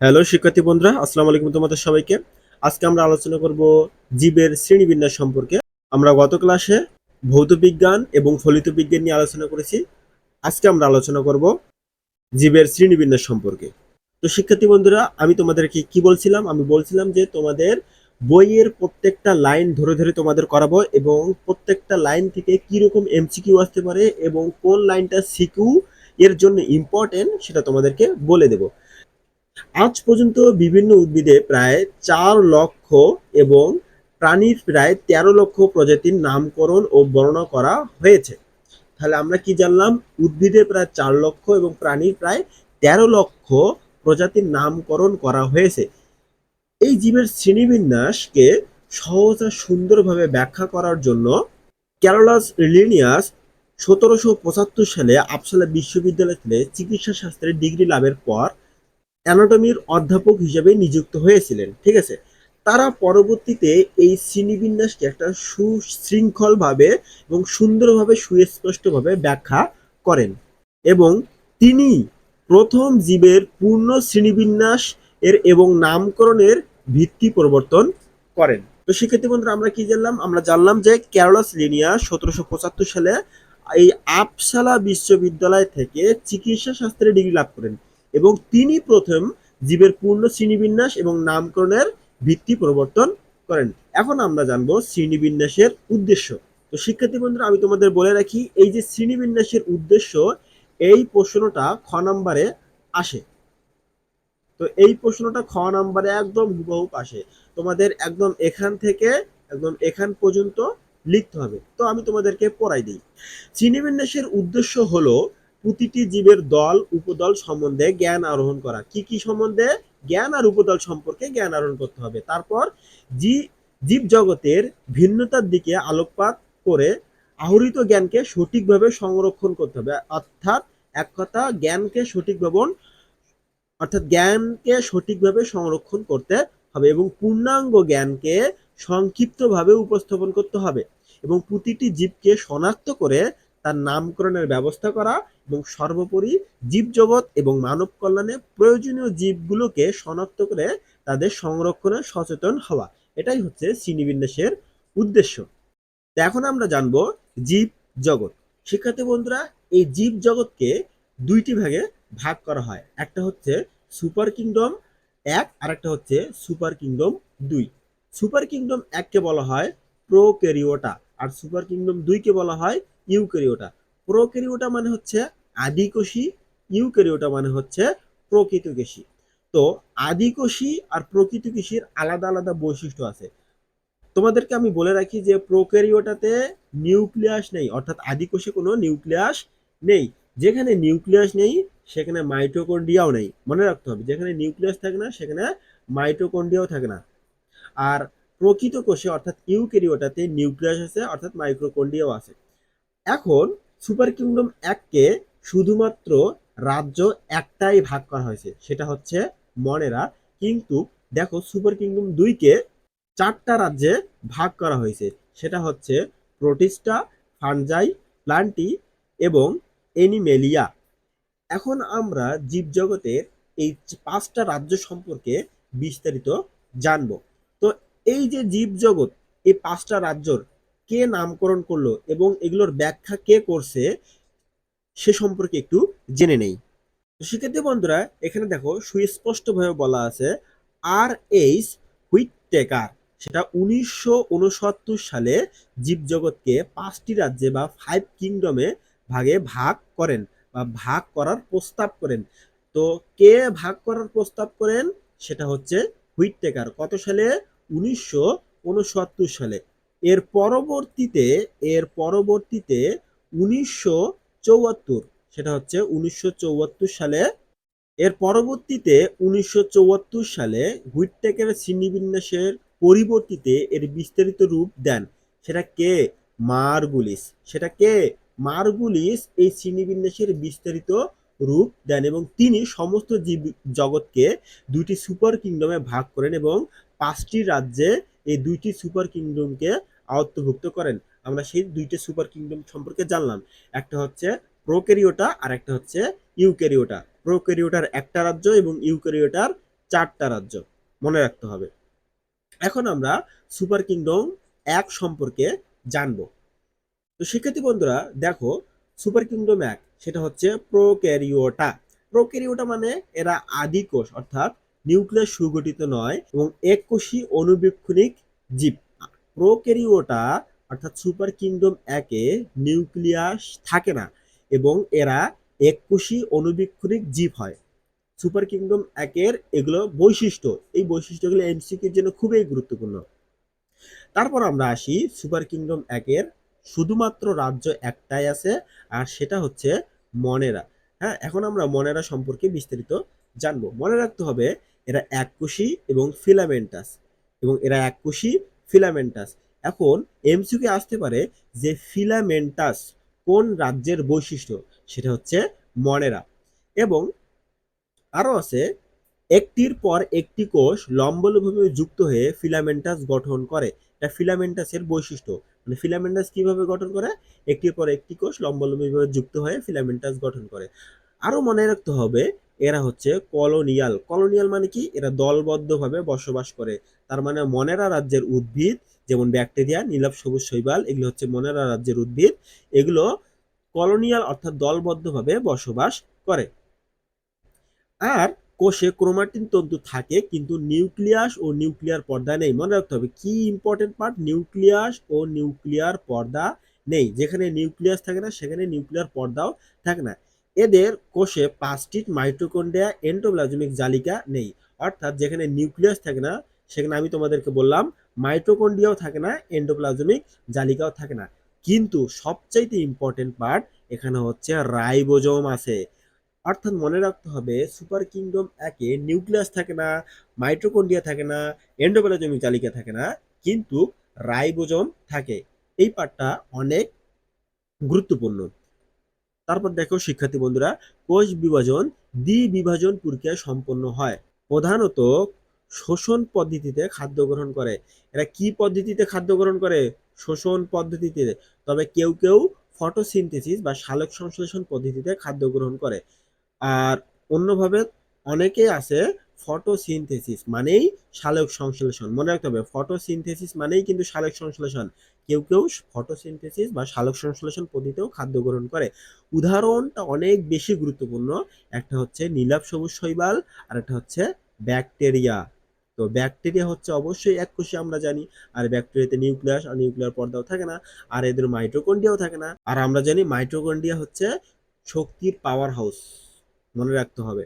Hello শিক্ষার্থী বন্ধুরা, আসসালামু আলাইকুম তোমাদের সবাইকে। আজকে আমরা আলোচনা করব জীবের শ্রেণীবিন্যাস সম্পর্কে। আমরা গত ক্লাসে ভৌত বিজ্ঞান এবং ফলিত বিজ্ঞান নিয়ে আলোচনা করেছি। আজকে আমরা আলোচনা করব জীবের শ্রেণীবিন্যাস সম্পর্কে। তো শিক্ষার্থী বন্ধুরা, আমি তোমাদেরকে কি বলছিলাম? আমি বলছিলাম যে তোমাদের বইয়ের প্রত্যেকটা লাইন ধরে ধরে তোমাদের করাবো এবং প্রত্যেকটা লাইন থেকে কি রকম এমসিকিউ আসতে পারে এবং কোন লাইনটা সিকিউ এর জন্য ইম্পর্টেন্ট সেটা তোমাদেরকে বলে দেবো। আজ পর্যন্ত বিভিন্ন উদ্ভিদে প্রায় চার লক্ষ এবং প্রাণীর প্রায় তেরো লক্ষ প্রজাতির নামকরণ ও বর্ণনা করা হয়েছে। তাহলে আমরা কি জানলাম? উদ্ভিদে প্রায় চার লক্ষ এবং প্রাণীর প্রায় তেরো লক্ষ প্রজাতির নামকরণ করা হয়েছে। এই জীবের শ্রেণীবিন্যাসকে সহজ আর সুন্দরভাবে ব্যাখ্যা করার জন্য ক্যারোলাস লিনিয়াস সতেরোশো পঁচাত্তর সালে আপসালা বিশ্ববিদ্যালয় থেকে চিকিৎসা শাস্ত্রে ডিগ্রি লাভের পর অ্যানাটমির অধ্যাপক হিসেবে নিযুক্ত হয়েছিলেন, ঠিক আছে? তারা পরবর্তীতে এই শ্রেণীবিন্যাসকে একটা সুশৃঙ্খলভাবে এবং সুন্দরভাবে, সুস্পষ্টভাবে ব্যাখ্যা করেন এবং তিনি প্রথম জীবের পূর্ণ শ্রেণীবিন্যাস এর এবং নামকরণের ভিত্তি প্রবর্তন করেন। তো সেক্ষেত্রে বন্ধুরা, আমরা কি জানলাম? আমরা জানলাম যে ক্যারোলাস লিনিয়া সতেরোশো পঁচাত্তর সালে এই আপসালা বিশ্ববিদ্যালয় থেকে চিকিৎসা শাস্ত্রে ডিগ্রি লাভ করেন। এবং তিনি প্রথম জীবের পূর্ণ শ্রেণীবিন্যাস এবং নামকরণের ভিত্তি প্রবর্তন করেন। এখন আমরা জানব শ্রেণীবিন্যাসের উদ্দেশ্য। তো শিক্ষার্থী বন্ধুরা, আমি তোমাদের বলে রাখি, এই যে শ্রেণীবিন্যাসের উদ্দেশ্য, এই প্রশ্নটা খ নাম্বারে আসে। তো এই প্রশ্নটা খ নাম্বারে একদম হুবহু আসে। তোমাদের একদম এখান থেকে, একদম এখান পর্যন্ত লিখতে হবে। তো আমি তোমাদেরকে পড়াই দিই। শ্রেণীবিন্যাসের উদ্দেশ্য হলো প্রতিটি জীবের দল, উপদল সম্বন্ধে জ্ঞান আরোহণ করা। কি কি সম্বন্ধে? জ্ঞান আর উপদল সম্পর্কে জ্ঞান আরোহণ করতে হবে। তারপর জি জীব জগতের ভিন্নতার দিকে আলোকপাত করে আহরিত জ্ঞানকে সঠিকভাবে সংরক্ষণ করতে হবে। অর্থাৎ এক কথা, জ্ঞানকে সঠিকভাবে অর্থাৎ জ্ঞানকে সঠিকভাবে সংরক্ষণ করতে হবে এবং পূর্ণাঙ্গ জ্ঞানকে সংক্ষিপ্তভাবে উপস্থাপন করতে হবে এবং প্রতিটি জীবকে শনাক্ত করে তার নামকরণের ব্যবস্থা করা এবং সর্বোপরি জীবজগৎ এবং মানব কল্যাণে প্রয়োজনীয় জীবগুলোকে শনাক্ত করে তাদের সংরক্ষণে সচেতন হওয়া। এটাই হচ্ছে শ্রেণীবিন্যাসের উদ্দেশ্য। তো এখন আমরা জানব জীব জগৎ। শিক্ষার্থী বন্ধুরা, এই জীব জগৎকে দুইটি ভাগে ভাগ করা হয়। একটা হচ্ছে সুপার কিংডম এক আর একটা হচ্ছে সুপার কিংডম দুই। সুপার কিংডম এককে বলা হয় প্রোক্যারিওটা, আর সুপার কিংডম দুইকে বলা হয় ইউক্যারিওটা। প্রোক্যারিওটা মানে হচ্ছে আদিকোষী, ইউক্যারিওটা মানে হচ্ছে প্রকৃত প্রকৃতকেশী তো আদিকোষী আর প্রকৃত প্রকৃতকেশীর আলাদা আলাদা বৈশিষ্ট্য আছে। তোমাদেরকে আমি বলে রাখি যে প্রোক্যারিওটাতে নিউক্লিয়াস নেই, অর্থাৎ আদিকোষে কোনো নিউক্লিয়াস নেই। যেখানে নিউক্লিয়াস নেই, সেখানে মাইটোকন্ডিয়াও নেই। মনে রাখতে হবে, যেখানে নিউক্লিয়াস থাকে না, সেখানে মাইটোকন্ডিয়াও থাকে না। আর প্রকৃত কোষে অর্থাৎ ইউক্যারিওটাতে নিউক্লিয়াস আছে, অর্থাৎ মাইক্রোকন্ডিয়াও আছে। এখন সুপার কিংডম এককে শুধুমাত্র রাজ্য একটাই ভাগ করা হয়েছে, সেটা হচ্ছে মনেরা। কিন্তু দেখো সুপার কিংডম দুইকে চারটা রাজ্যে ভাগ করা হয়েছে, সেটা হচ্ছে প্রোটিস্টা, ফানজাই, প্লান্টি এবং এনিমেলিয়া। এখন আমরা জীবজগতের এই পাঁচটা রাজ্য সম্পর্কে বিস্তারিত জানব। তো এই যে জীবজগৎ, এই পাঁচটা রাজ্যর কে নামকরণ করল এবং এগুলোর ব্যাখ্যা কে করছে, সে সম্পর্কে একটু জেনে নেই। শিক্ষার্থী বন্ধুরা, এখানে দেখো সুস্পষ্টভাবে বলা আছে আর এইচ হুইট টেকার সেটা উনিশশো উনসত্তর সালে জীবজগৎকে পাঁচটি রাজ্যে বা ফাইভ কিংডমে ভাগে ভাগ করেন বা ভাগ করার প্রস্তাব করেন। তো কে ভাগ করার প্রস্তাব করেন? সেটা হচ্ছে হুইট টেকার কত সালে? উনিশশো উনসত্তর সালে। এর পরবর্তীতে এর পরবর্তীতে উনিশশো চৌয়াত্তর, সেটা হচ্ছে উনিশশো চৌয়াত্তর সালে, এর পরবর্তীতে উনিশশো চৌয়াত্তর সালে হুইটটেকের শ্রেণীবিন্যাসের পরিবর্তীতে এর বিস্তারিত রূপ দেন। সেটা কে? মার্গুলিস। সেটা কে? মার্গুলিস এই শ্রেণীবিন্যাসের বিস্তারিত রূপ দেন এবং তিনি সমস্ত জীব, জগৎকে দুইটি সুপার কিংডমে ভাগ করেন এবং পাঁচটি রাজ্যে এই দুইটি সুপার কিংডমকে আওত্তভুক্ত করেন। আমরা সেই দুইটি সুপার কিংডম সম্পর্কে জানলাম। একটা হচ্ছে প্রোক্যারিওটা, আর একটা হচ্ছে ইউক্যারিওটা। প্রোক্যারিওটার একটা রাজ্য এবং ইউক্যারিওটার চারটা রাজ্য। মনে রাখতে হবে। এখন আমরা সুপার কিংডম এক সম্পর্কে জানব। তো শিক্ষার্থী বন্ধুরা, দেখো, সুপার কিংডম এক, সেটা হচ্ছে প্রোক্যারিওটা। প্রোক্যারিওটা মানে এরা আদি কোষ, অর্থাৎ নিউক্লিয়াস সুগঠিত নয় এবং এককোষী অনুবীক্ষণিক জীব। প্রোক্যারিওটা অর্থাৎ সুপার কিংডম একে নিউক্লিয়াস থাকে না এবং এরা এককোষী অনুবীক্ষণিক জীব হয়। সুপার কিংডম একের এগুলো বৈশিষ্ট্য। এই বৈশিষ্ট্যগুলো এমসিকিউর জন্য খুবই গুরুত্বপূর্ণ। তারপর আমরা আসি সুপার কিংডম একের শুধুমাত্র রাজ্য একটাই আছে, আর সেটা হচ্ছে মনেরা। হ্যাঁ এখন আমরা মনেরা সম্পর্কে বিস্তারিত জানব। মনে রাখতে হবে, এরা এককোষী এবং ফিলামেন্টাস এবং এরা এককোষী ফিলামেন্টাস এখন এমসিকিউ আসতে পারে যে ফিলামেন্টাস কোন রাজ্যের বৈশিষ্ট্য, সেটা হচ্ছে মনেরা। এবং আরও আছে, একটির পর একটি কোষ লম্বলভাবে যুক্ত হয়ে ফিলামেন্টাস গঠন করে। এটা ফিলামেন্টাসের বৈশিষ্ট্য। মানে ফিলামেন্টাস কীভাবে গঠন করে? একটির পর একটি কোষ লম্বলম্বীভাবে যুক্ত হয়ে ফিলামেন্টাস গঠন করে। আরও মনে রাখতে হবে এরা হচ্ছে কলোনিয়াল। কলোনিয়াল মানে কি? এরা দলবদ্ধভাবে বসবাস করে। তার মানে মনেরা রাজ্যের উদ্ভিদ, যেমন ব্যাকটেরিয়া, নীলাভ, সবুজ শৈবাল, এগুলো হচ্ছে মনেরা রাজ্যের উদ্ভিদ। এগুলো কলোনিয়াল অর্থাৎ দলবদ্ধভাবে বসবাস করে। আর কোষে ক্রোমাটিন তন্তু থাকে, কিন্তু নিউক্লিয়াস ও নিউক্লিয়ার পর্দা নেই। মনে রাখতে হবে, কি ইম্পর্টেন্ট পার্ট নিউক্লিয়াস ও নিউক্লিয়ার পর্দা নেই। যেখানে নিউক্লিয়াস থাকে না, সেখানে নিউক্লিয়ার পর্দাও থাকে না। এদের কোষে পাঁচটি মাইটোকন্ড্রিয়া, এন্ডোপ্লাজমিক জালিকা নেই। অর্থাৎ যেখানে নিউক্লিয়াস থাকে না, সেখানে আমি তোমাদেরকে বললাম, মাইটোকন্ড্রিয়াও থাকে না, এন্ডোপ্লাজমিক জালিকাও থাকে না। কিন্তু সবচাইতে ইম্পর্টেন্ট পার্ট এখানে হচ্ছে রাইবোজোম আছে। অর্থাৎ মনে রাখতে হবে, সুপার কিংডম একে নিউক্লিয়াস থাকে না, মাইটোকন্ড্রিয়া থাকে না, এন্ডোপ্লাজমিক জালিকা থাকে না, কিন্তু রাইবোজোম থাকে। এই পার্টটা অনেক গুরুত্বপূর্ণ। তারপর দেখো, শিক্ষার্থী বন্ধুরা, কোষ বিভাজন দ্বি বিভাজন প্রক্রিয়া সম্পন্ন হয়। প্রধানত শোষণ পদ্ধতিতে খাদ্য গ্রহণ করে। এরা কি পদ্ধতিতে খাদ্য গ্রহণ করে? শোষণ পদ্ধতিতে। তবে কেউ কেউ ফটোসিনথেসিস বা সালোক সংশ্লেষণ পদ্ধতিতে খাদ্য গ্রহণ করে। আর অন্যভাবে অনেকেই আছে ফটোসিনথেসিস মানেই সালোক সংশ্লেষণ। মনে রাখতে হবে, ফটোসিনথেসিস মানেই কিন্তু সালোক সংশ্লেষণ। কেউ কেউ ফটোসিনথেসিস বা সালোক সংশ্লেষণ পদ্ধতিতেও খাদ্য গ্রহণ করে। উদাহরণটা অনেক বেশি গুরুত্বপূর্ণ। একটা হচ্ছে নীলাভ সবুজ শৈবাল আর একটা হচ্ছে ব্যাকটেরিয়া। তো ব্যাকটেরিয়া হচ্ছে অবশ্যই এককোষী আমরা জানি, আর ব্যাকটেরিয়াতে নিউক্লিয়াস, আর নিউক্লিয়ার পর্দাও থাকে না, আর এদের মাইটোকন্ড্রিয়াও থাকে না। আর আমরা জানি মাইটোকন্ড্রিয়া হচ্ছে শক্তির পাওয়ার হাউস মনে রাখতে হবে।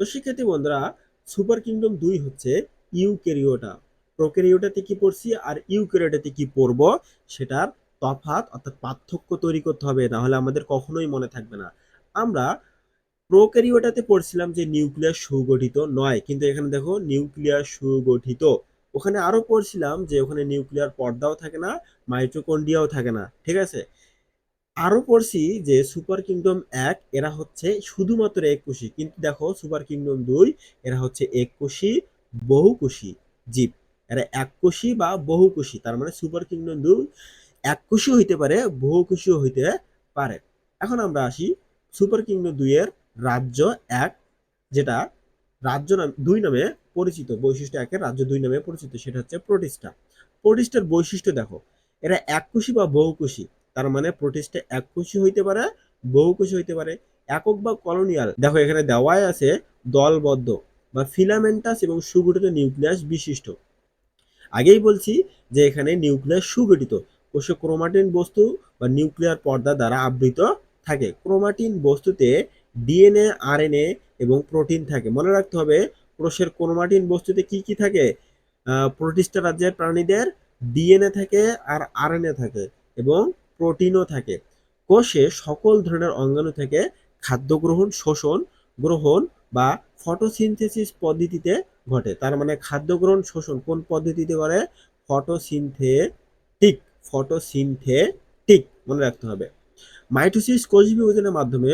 তো শিক্ষার্থী বন্ধুরা, সুপার কিংডম দুই হচ্ছে ইউক্যারিওটা। প্রোক্যারিওটাতে কি পড়ছি আর ইউক্যারিওটাতে কি পড়ব সেটার তফাৎ অর্থাৎ পার্থক্য তৈরি করতে হবে না হলে আমাদের কখনোই মনে থাকবে না। আমরা প্রোক্যারিওটাতে পড়ছিলাম যে নিউক্লিয়াস সুগঠিত নয়, কিন্তু এখানে দেখো নিউক্লিয়াস সুগঠিত। ওখানে আরও পড়ছিলাম যে ওখানে নিউক্লিয়ার পর্দাও থাকে না, মাইটোকন্ড্রিয়াও থাকে না, ঠিক আছে? আরও পড়ছি যে সুপার কিংডম এক, এরা হচ্ছে শুধুমাত্র এককোষী কিন্তু দেখো, সুপার কিংডম দুই, এরা হচ্ছে এককোষী বহুকোষী জীব। এরা এককোষী বা বহুকোষী তার মানে সুপার কিংডম দুই এককোষী হইতে পারে বহুকোষীও হইতে পারে। এখন আমরা আসি সুপার কিংডম দুইয়ের রাজ্য এক, যেটা রাজ্য নাম, দুই নামে পরিচিত, বৈশিষ্ট্য একের, রাজ্য দুই নামে পরিচিত, সেটা হচ্ছে প্রোটিস্টা। প্রোটিস্টার বৈশিষ্ট্য দেখো, এরা এককোষী বা বহুকোষী তার মানে প্রোটিস্টা এককোষী হইতে পারে বহুকোষী হইতে পারে। একক বা কলোনিয়াল দেখো এখানে দেওয়াই আছে দলবদ্ধ বা ফিলামেন্টাস এবং সুগঠিত নিউক্লিয়াস বিশিষ্ট। আগেই বলছি যে এখানে নিউক্লিয়াস সুগঠিত, কোষে ক্রোমাটিন বস্তু বা নিউক্লিয়ার পর্দা দ্বারা আবৃত থাকে। ক্রোমাটিন বস্তুতে ডিএনএ আরএনএ এবং প্রোটিন থাকে। মনে রাখতে হবে, কোষের ক্রোমাটিন বস্তুতে কি কি থাকে? প্রোটিস্টা রাজ্যের প্রাণীদের ডিএনএ থাকে আর আরএনএ থাকে এবং প্রোটিনও থাকে। কোষে সকল ধরনের অঙ্গাণু থেকে খাদ্য গ্রহণ, শোষণ, গ্রহণ বা ফটোসিনথেসিস পদ্ধতিতে ঘটে। তার মানে খাদ্য গ্রহণ, শোষণ কোন পদ্ধতিতে করে ফটোসিনথেটিক ফটোসিনথেটিক মনে রাখতে হবে। মাইটোসিস কোষ বিভাজনের মাধ্যমে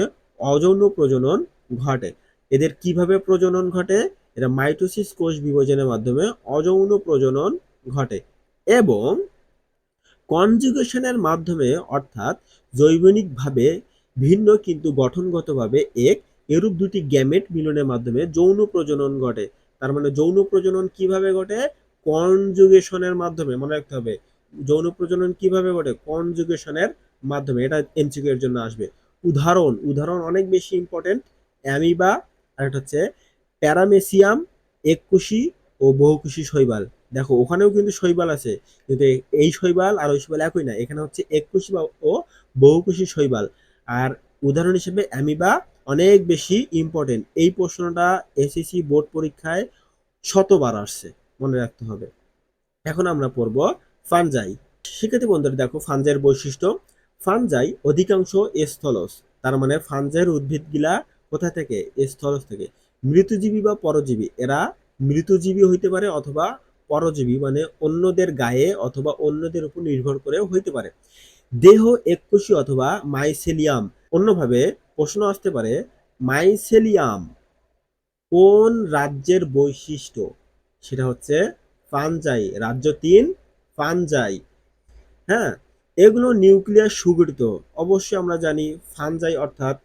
অযৌন প্রজনন ঘটে। এদের কীভাবে প্রজনন ঘটে? এরা মাইটোসিস কোষ বিভাজনের মাধ্যমে অযৌন প্রজনন ঘটে এবং কনজুগেশনের মাধ্যমে, অর্থাৎ জৈবনিকভাবে ভিন্ন কিন্তু গঠনগতভাবে এক, এরূপ দুটি গ্যামেট মিলনের মাধ্যমে যৌন প্রজনন ঘটে। তার মানে যৌন প্রজনন কীভাবে ঘটে? কনজুগেশনের মাধ্যমে, মনে রাখতে হবে। যৌন প্রজনন কীভাবে ঘটে? কনজুগেশনের মাধ্যমে, এটা এমসিকিউ এর জন্য আসবে। উদাহরণ উদাহরণ অনেক বেশি ইম্পর্টেন্ট অ্যামিবা, আর একটা হচ্ছে প্যারামেসিয়াম এককুশি ও বহুকুশি শৈবাল। দেখো, ওখানেও কিন্তু শৈবাল আছে। কিন্তু এই শৈবাল আর ওই শৈবাল একই না। এখানে হচ্ছে এককুশি বা ও বহুকুশি শৈবাল। আর উদাহরণ হিসেবে অ্যামিবা অনেক বেশি ইম্পর্টেন্ট এই প্রশ্নটা এসএসসি বোর্ড পরীক্ষায় শতবার আসছে, মনে রাখতে হবে। এখন আমরা পড়ব ফানজাই। শিক্ষার্থী বন্ধুরা, দেখো ফানজাইয়ের বৈশিষ্ট্য। ফানজাই অধিকাংশ স্থলজ। তার মানে ফানজাইয়ের উদ্ভিদগুলা কোথা থেকে? স্থলজ থেকে। মৃতজীবী বা পরজীবী। এরা মৃতজীবী হইতে পারে অথবা পরজীবী মানে অন্যদের গায়ে অথবা অন্যদের উপর নির্ভর করেও হইতে পারে। দেহ এককোষী অথবা মাইসেলিয়াম অন্যভাবে প্রশ্ন আসতে পারে মাইসেলিয়াম কোন রাজ্যের বৈশিষ্ট্য? সেটা হচ্ছে ফানজাই রাজ্য তিন ফানজাই হ্যাঁ এগুলো নিউক্লিয়াস সুগঠিত। অবশ্যই আমরা জানি ফানজাই অর্থাৎ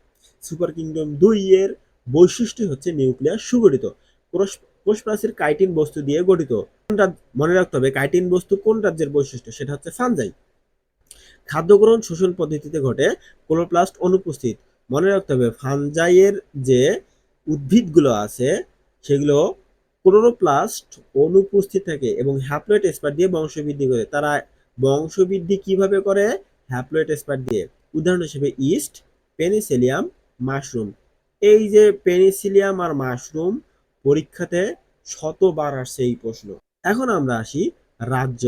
সুপার কিংডম দুই এর বৈশিষ্ট্য হচ্ছে নিউক্লিয়াস সুগঠিত। কোষ প্রাচীর কাইটিন বস্তু দিয়ে গঠিত। কোন রাজ- মনে রাখতে হবে, কাইটিন বস্তু কোন রাজ্যের বৈশিষ্ট্য? সেটা হচ্ছে ফানজাই। খাদ্য গ্রহণ শোষণ পদ্ধতিতে ঘটে ক্লোরোপ্লাস্ট অনুপস্থিত মনে রাখতে হবে, ফানজাইয়ের যে উদ্ভিদগুলো আছে, সেগুলো ক্লোরোপ্লাস্ট অনুপস্থিত থাকে এবং হ্যাপ্লয়েড স্পার দিয়ে বংশবৃদ্ধি করে। তারা বংশবৃদ্ধি কীভাবে করে? হ্যাপ্লয়েড স্পার দিয়ে। উদাহরণ হিসেবে ইস্ট, পেনিসিলিয়াম, মাশরুম। এই যে পেনিসিলিয়াম আর মাশরুম পরীক্ষাতে শতবার আসছে এই প্রশ্ন। এখন আমরা আসি রাজ্য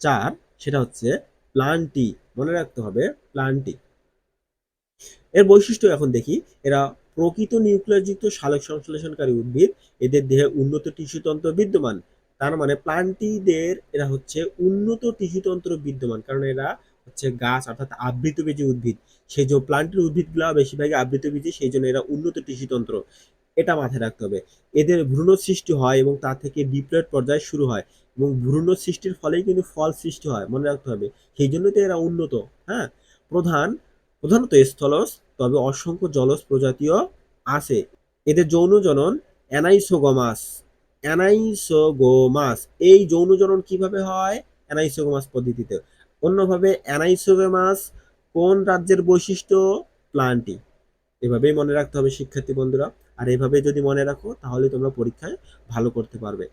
চার, সেটা হচ্ছে প্লান্টি। মনে রাখতে হবে প্লান্টি। এর বৈশিষ্ট্য এখন দেখি, এরা প্রকৃত নিউক্লিয়াসযুক্ত সালোক সংশ্লেষণকারী উদ্ভিদ, এদের দেহে উন্নত টিস্যুতন্ত্র বিদ্যমান। তার মানে প্লান্টিদের এরা হচ্ছে উন্নত টিস্যুতন্ত্র বিদ্যমান, কারণ এরা হচ্ছে গাছ অর্থাৎ আবৃতবীজী উদ্ভিদ। সেই যে প্লান্টের উদ্ভিদগুলো বেশিরভাগই আবৃতবীজী, সেই জন্য এরা উন্নত টিস্যুতন্ত্র এটা মাথায় রাখতে হবে। এদের ভ্রূণ সৃষ্টি হয় এবং তা থেকে ডিপ্লয়েড পর্যায়ে শুরু হয় এবং ভ্রূণ সৃষ্টির ফলেই কিন্তু ফল সৃষ্টি হয়, মনে রাখতে হবে। সেই জন্যই তো এরা উন্নত হ্যাঁ? প্রধান, প্রধানত স্থলজ, তবে অসংখ্য জলজ প্রজাতিও আছে। এদের যৌন জনন অ্যানাইসোগমাস, অ্যানাইসোগোমাস। এই যৌন জনন কীভাবে হয়? অ্যানাইসোগোমাস পদ্ধতিতে। অন্যভাবে অ্যানাইসোগোমাস কোন রাজ্যের বৈশিষ্ট্য? প্লান্টি। এভাবেই মনে রাখতে হবে শিক্ষার্থী বন্ধুরা। আর এভাবে যদি মনে রাখো, তাহলে তোমরা পরীক্ষায় ভালো করতে পারবে।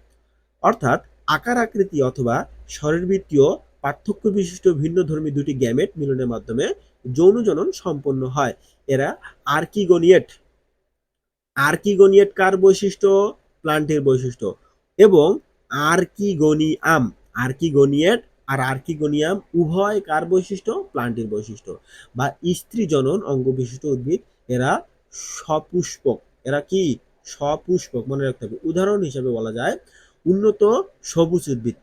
অর্থাৎ আকার আকৃতি অথবা শরীরবৃত্তীয় পার্থক্য বিশিষ্ট ভিন্ন ধর্মী দুটি গ্যামেট মিলনের মাধ্যমে যৌন জনন সম্পন্ন হয়। এরা আর্কিগোনিয়েট। আর্কিগোনিয়েট কার বৈশিষ্ট্য? প্লান্টের বৈশিষ্ট্য। এবং আর্কিগোনিয়াম। আর্কিগোনিয়েট আর আর্কিগোনিয়াম উভয় কার বৈশিষ্ট্য? প্লান্টের বৈশিষ্ট্য। বা স্ত্রী জনন অঙ্গ বিশিষ্ট উদ্ভিদ। এরা সপুষ্পক। এরা কি? সপুষ্পক, মনে রাখতে হবে। উদাহরণ হিসেবে বলা যায়, উন্নত সবুজ উদ্ভিদ।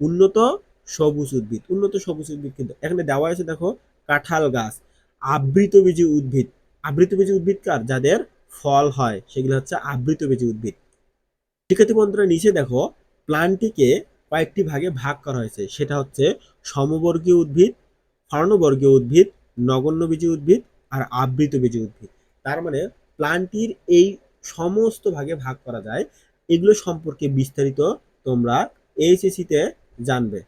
উন্নত সবুজ উদ্ভিদ। উন্নত সবুজ উদ্ভিদ কিন্তু, এখানে দেওয়া আছে দেখো, কাঁঠাল গাছ। আবৃতবীজী উদ্ভিদ। আবৃতবীজী উদ্ভিদ কার? যাদের ফল হয়। সেগুলো হচ্ছে আবৃতবীজী উদ্ভিদ। শিক্ষার্থী বন্ধুরা, নিচে দেখো, প্লান্টটিকে কয়েকটি ভাগে ভাগ করা হয়েছে। সেটা হচ্ছে সমবর্গীয় উদ্ভিদ, ফার্ণবর্গীয় উদ্ভিদ, নগণ্যবীজী উদ্ভিদ আর আবৃতবীজী উদ্ভিদ। তার মানে প্লান্টটির এই সমস্ত ভাগে ভাগ করা যায়। এগুলো সম্পর্কে বিস্তারিত তোমরা এইচএসিতে জানবে।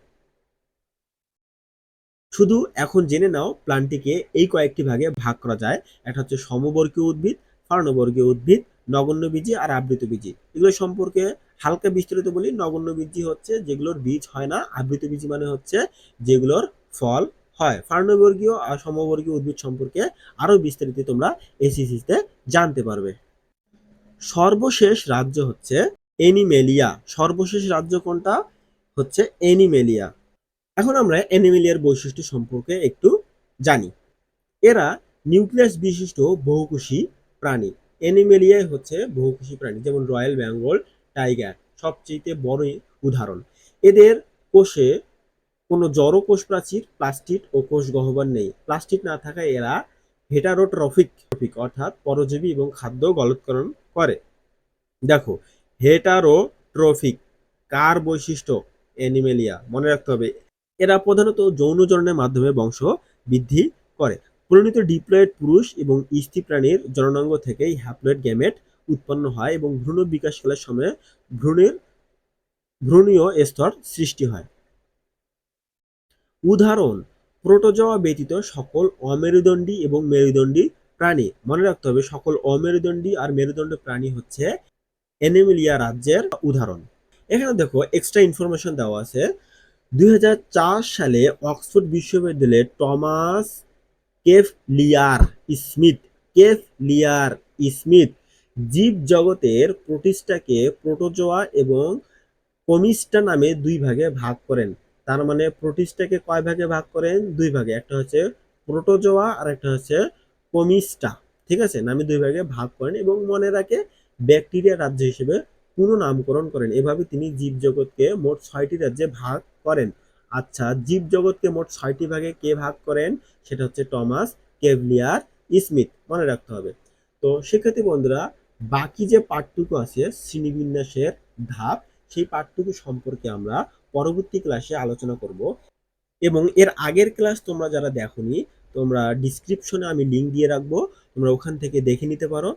শুধু এখন জেনে নাও প্লান্টটিকে এই কয়েকটি ভাগে ভাগ করা যায়। এটা হচ্ছে সমবর্গীয় উদ্ভিদ, ফার্ণবর্গীয় উদ্ভিদ, নগণ্যবীজী আর আবৃতবীজী। এগুলো সম্পর্কে হালকা বিস্তারিত বলি, নগণ্যবীজী হচ্ছে যেগুলোর বীজ হয় না, আবৃতবীজী মানে হচ্ছে যেগুলোর ফল হয়। ফার্ণবর্গীয় আর সমবর্গীয় উদ্ভিদ সম্পর্কে আরও বিস্তারিত তোমরা এসিসিতে জানতে পারবে। সর্বশেষ রাজ্য হচ্ছে এনিমেলিয়া। সর্বশেষ রাজ্য কোনটা? হচ্ছে এনিমেলিয়া। এখন আমরা অ্যানিমেলিয়ার বৈশিষ্ট্য সম্পর্কে একটু জানি। এরা নিউক্লিয়াস বিশিষ্ট বহুকোষী প্রাণী। অ্যানিমেলিয়াই হচ্ছে বহুকোষী প্রাণী, যেমন রয়্যাল বেঙ্গল টাইগার সবচেয়ে বড় উদাহরণ। এদের কোষে কোনো জড় কোষ প্রাচীর প্লাস্টিক ও কোষ গহ্বর নেই। প্লাস্টিক না থাকায় এরা হেটারোট্রফিক, ট্রফিক অর্থাৎ পরজীবী এবং খাদ্য গলৎকরণ করে। দেখো, হেটারোট্রফিক কার বৈশিষ্ট্য? অ্যানিমেলিয়া, মনে রাখতে হবে। এরা প্রধানত যৌনজননের মাধ্যমে বংশ বৃদ্ধি করে। পরিণত ডিপ্লয়েড পুরুষ এবং স্ত্রী প্রাণীর জননাঙ্গ থেকেই হ্যাপ্লয়েড গ্যামেট উৎপন্ন হয় এবং ভ্রূণ বিকাশকালের সময় ভ্রূণের ভ্রূণীয় স্তর সৃষ্টি হয়। উদাহরণ, প্রোটোজোয়া ব্যতীত সকল অমেরুদণ্ডী এবং মেরুদণ্ডী প্রাণী। মনে রাখতে হবে, সকল অমেরুদণ্ডী আর মেরুদণ্ড প্রাণী হচ্ছে অ্যানিমেলিয়া রাজ্যের উদাহরণ। এখানে দেখো এক্সট্রা ইনফরমেশন দেওয়া আছে। দুই হাজার চার সালে অক্সফোর্ড বিশ্ববিদ্যালয়ে টমাস কেফ লিয়ার স্মিথ কেফ লিয়ার স্মিথ জীব জগতের প্রতিষ্ঠাকে প্রোটোজোয়া এবং কমিস্টা নামে দুই ভাগে ভাগ করেন। তার মানে প্রোটিস্টাকে কয় ভাগে ভাগ করেন? দুই ভাগে। একটা হচ্ছে প্রোটোজোয়া আর একটা হচ্ছে কমিস্টা। ঠিক আছে? নামে দুই ভাগে ভাগ করেন এবং মনে রাখে ব্যাকটেরিয়া রাজ্য হিসেবে পুনঃনামকরণ করেন। এভাবে তিনি জীবজগৎকে মোট ছয়টি রাজ্যে ভাগ করেন। আচ্ছা জীবজগৎকে মোট ছয়টি ভাগে কে ভাগ করেন? সেটা হচ্ছে টমাস কেভলিয়ার স্মিথ। মনে রাখতে হবে। তো শিক্ষার্থী বন্ধুরা, বাকি যে পাঠটুকু আছে, শ্রেণীবিন্যাসের ধাপ, সেই পাঠটুকু সম্পর্কে আমরা পরবর্তী ক্লাসে আলোচনা করব। এবং এর আগের ক্লাস তোমরা যারা দেখোনি, তোমরা ডিসক্রিপশনে আমি লিঙ্ক দিয়ে রাখব। তোমরা ওখান থেকে দেখে নিতে পারো।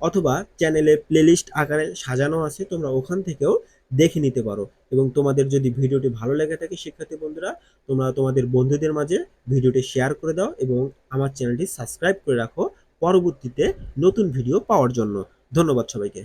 অথবা চ্যানেলে প্লেলিস্ট আকারে সাজানো আছে, তোমরা ওখান থেকেও দেখে নিতে পারো। এবং তোমাদের যদি ভিডিওটি ভালো লেগে থাকে, শিক্ষার্থী বন্ধুরা, তোমরা তোমাদের বন্ধুদের মাঝে ভিডিওটি শেয়ার করে দাও এবং আমার চ্যানেলটি সাবস্ক্রাইব করে রাখো। পরবর্তীতে নতুন ভিডিও পাওয়ার জন্য। ধন্যবাদ সবাইকে।